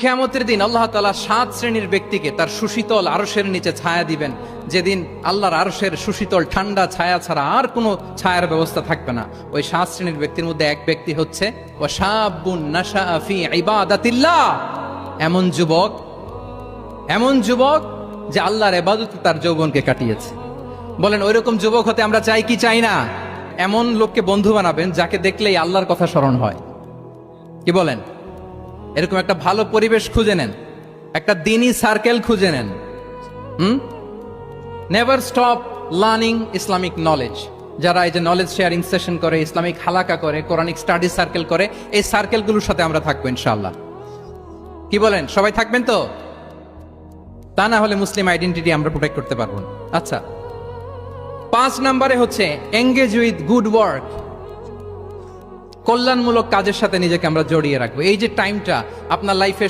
খেয়ামতের দিন আল্লাহ তালা সাত শ্রেণির ব্যক্তিকে তার সুশীতল আরসের নিচে ছায়া দিবেন। যেদিন আল্লাহর আরসের সুশীতল ঠান্ডা ছায়া ছাড়া আর কোনো ছায়ার ব্যবস্থা থাকবে না। ওই সাত শ্রেণির ব্যক্তির মধ্যে এক ব্যক্তি হচ্ছে ও এমন যুবক এমন যুবক যে আল্লাহর এবাদতে তার যৌবনকে কাটিয়েছে। বলেন, ওইরকম যুবক হতে আমরা চাই কি চাই না? এমন লোককে বন্ধু বানাবেন যাকে দেখলেই আল্লাহর কথা স্মরণ হয়। কি বলেন? এরকম একটা ভালো পরিবেশ খুঁজে নেন। একটা দিনই সার্কেল খুঁজে নেন। হুম? Never stop learning Islamic knowledge যারা এই যে নলেজ শেয়ারিং সেশন করে ইসলামিক হালাকা করে কোরআনিক স্টাডি সার্কেল করে, এই সার্কেলগুলোর সাথে আমরা থাকব ইনশাআল্লাহ। কি বলেন? সবাই থাকবেন তো? তা না হলে মুসলিম আইডেন্টিটি আমরা প্রোটেক্ট করতে পারব আচ্ছা। পাঁচ নম্বরে হচ্ছে এঙ্গেজ উইথ গুড ওয়ার্ক কল্যাণমূলক কাজের সাথে নিজেকে আমরা জড়িয়ে রাখব। এই যে টাইমটা আপনার লাইফে